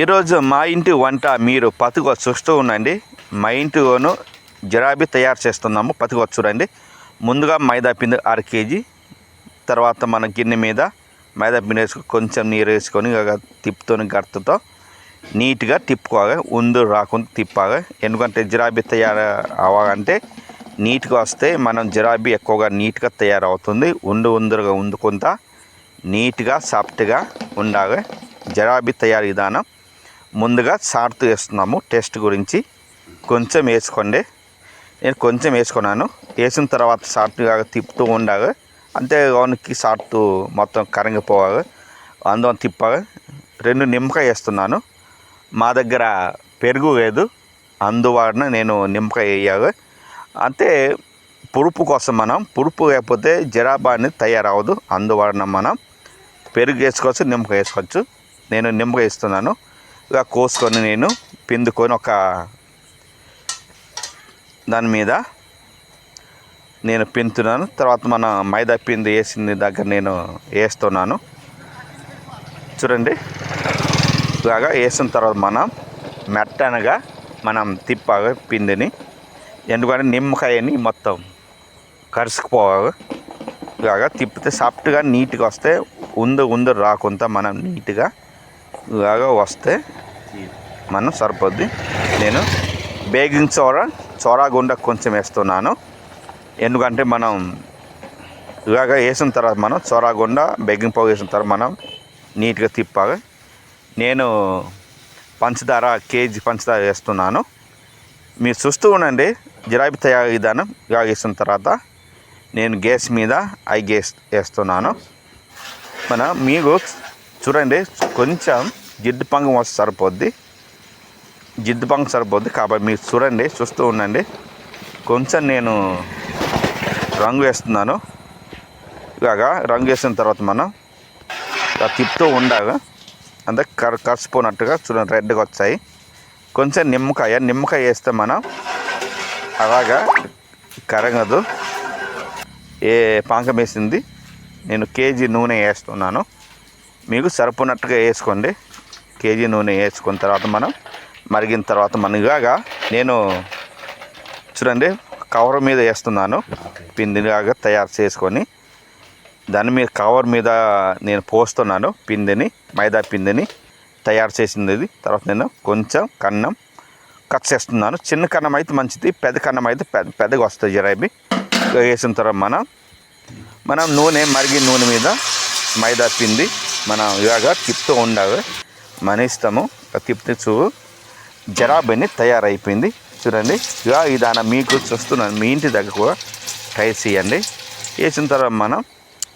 ఈరోజు మా ఇంటి వంట మీరు పతుగా చూస్తూ ఉండండి. మా ఇంటిలోను జరాబీ తయారు చేస్తున్నాము. పతుగా చూడండి. ముందుగా మైదా పిండి అర కేజీ. తర్వాత మన గిన్నె మీద మైదా పిండి వేసుకొని కొంచెం నీరు వేసుకొని తిప్పుతోని గడతతో నీట్గా తిప్పుకోగా ఉందు రాకుండా తిప్పాగా ఎందుకంటే జిరాబీ తయారు అవ్వాలంటే నీట్గా వస్తే మనం జిరాబీ ఎక్కువగా నీట్గా తయారవుతుంది. ఉండు ఉందరుగా ఉందుకుంటా నీట్గా సాఫ్ట్గా ఉండాలి. జరాబీ తయారు విధానం ముందుగా సాల్ట్ వేస్తున్నాము టేస్ట్ గురించి. కొంచెం వేసుకోండి. నేను కొంచెం వేసుకున్నాను. వేసిన తర్వాత సాల్ట్గా తిప్పుతూ ఉండాలి. అంతే వానికి సాల్ట్ మొత్తం కరిగిపోవాలి. అందులో తిప్పాలి. రెండు నిమ్మకాయ వేస్తున్నాను. మా దగ్గర పెరుగు లేదు. అందువలన నేను నిమ్మకాయ వేయాలి. అంటే పురుపు కోసం మనం పురుపు లేకపోతే జరాబా అనేది తయారవదు అందువలన మనం పెరుగు వేసుకోవచ్చు నిమ్మకాయ వేసుకోవచ్చు. నేను నిమ్మకాయ ఇస్తున్నాను కోసుకొని నేను పిందుకొని ఒక దాని మీద నేను పిండుతున్నాను తర్వాత మన మైదా పిండి వేసింది దగ్గర నేను వేస్తున్నాను. చూడండి. ఇలాగా వేసిన తర్వాత మనం మెట్టనగా మనం తిప్పాగా పిండిని. ఎందుకంటే నిమ్మకాయని మొత్తం కరుసుకుపోవాలి. ఇలాగా తిప్పితే సాఫ్ట్గా నీట్గా వస్తే ఉంద ఉందు రాకుండా మనం నీట్గా లాగా వస్తే మనం సరిపోద్ది. నేను బేకింగ్ సోడా సోడా గుండ కొంచెం వేస్తున్నాను. ఎందుకంటే మనం ఇలాగ వేసిన తర్వాత మనం సోడా గుండ బేకింగ్ పౌడర్ వేసిన తర్వాత మనం నీట్గా తిప్పాలి. నేను పంచదార కేజీ పంచదార వేస్తున్నాను. మీరు చూస్తూ ఉండండి. జిరాబీ తయారు విధానం ఇలాగ వేసిన తర్వాత నేను గ్యాస్ మీద ఐ గ్యాస్ వేస్తున్నాను. మన మీకు చూడండి కొంచెం జిడ్డు పంగం వస్తే సరిపోద్ది. జిడ్డు పంగం సరిపోద్ది కాబట్టి మీరు చూడండి చూస్తూ ఉండండి. కొంచెం నేను రంగు వేస్తున్నాను. ఇలాగా రంగు వేసిన తర్వాత మనం ఇలా తిప్పుతూ ఉండగా అంతా కర కరిసిపోయినట్టుగా చూడండి రెడ్గా వచ్చాయి. కొంచెం నిమ్మకాయ నిమ్మకాయ వేస్తే మనం అలాగా కరగదు. ఏ పాంకం వేసింది? నేను కేజీ నూనె వేస్తున్నాను. మీకు సరిపోయినట్టుగా వేసుకోండి. కేజీ నూనె వేసుకున్న తర్వాత మనం మరిగిన తర్వాత మనగాగా నేను చూడండి కవర్ మీద వేస్తున్నాను. పిండిలాగా తయారు చేసుకొని దాని మీద కవర్ మీద నేను పోస్తున్నాను పిండిని మైదా పిండిని తయారు చేసింది. ఇది తర్వాత నేను కొంచెం కన్నం కట్ చేస్తున్నాను. చిన్న కన్నం అయితే మంచిది పెద్ద కన్నం అయితే పెద్ద పెద్దగా వస్తుంది జరాబీ వేసిన తర్వాత మనం మనం నూనె మరిగి నూనె మీద మైదా పిండి మనం ఇలాగా తిప్పుతూ ఉండాలి మన ఇష్టము తిప్పుతూ చూ జరాబని తయారైపోయింది. చూడండి ఇక ఇదాన మీకు చూస్తున్నాను. మీ ఇంటి దగ్గర కూడా ట్రై చేయండి. వేసిన తర్వాత మనం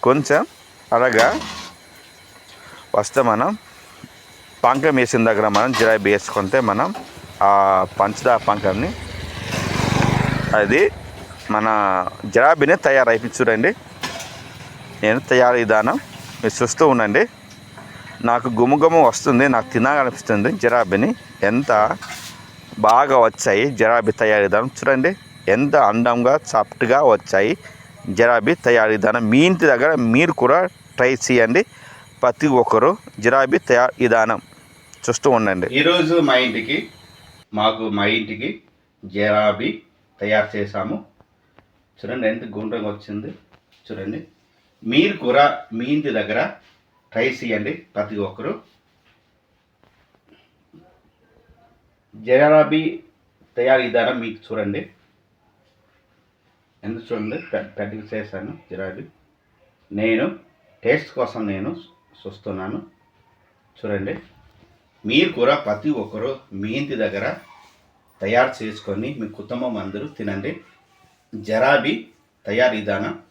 కొంచెం అలాగా వస్తే మనం పంకం వేసిన దగ్గర మనం జిరాబీ వేసుకుంటే మనం ఆ పంచదార పంకంని అది మన జరాబీని తయారైపోయింది. చూడండి నేను తయారు విధానం. మీరు చూస్తూ ఉండండి. నాకు గుమగుమ వస్తుంది నాకు తినాలనిపిస్తుంది జిరాబీని. ఎంత బాగా వచ్చాయి జరాబీ తయారీ విధానం చూడండి. ఎంత అందంగా సాఫ్ట్గా వచ్చాయి జరాబీ తయారీ విధానం మీ ఇంటి దగ్గర మీరు కూడా ట్రై చేయండి. ప్రతి ఒక్కరు జిరాబీ తయారు విధానం చూస్తూ ఉండండి. ఈరోజు మా ఇంటికి మాకు మా ఇంటికి జరాబీ తయారు చేశాము. చూడండి ఎంత గుండ్రంగా వచ్చింది. చూడండి. మీరు కూడా మీ ఇంటి దగ్గర ట్రై చేయండి ప్రతి ఒక్కరు. జరాబీ తయారు విధానం మీకు చూడండి. ఎందుకు చూడండి? పె- పెద్దగా చేశాను జరాబీ నేను టేస్ట్ కోసం నేను చూస్తున్నాను. చూడండి. మీరు కూడా ప్రతి ఒక్కరు మీ ఇంటి దగ్గర తయారు చేసుకొని మీ కుటుంబం అందరూ తినండి. జరాబీ తయారు విధానం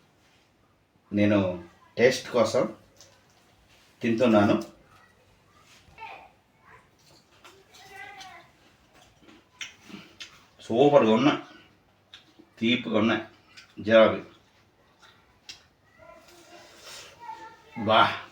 నేను టేస్ట్ కోసం తింటున్నాను. సూపర్గా ఉన్నాయి. తీపిగా ఉన్నాయి. జరాబీ. బా.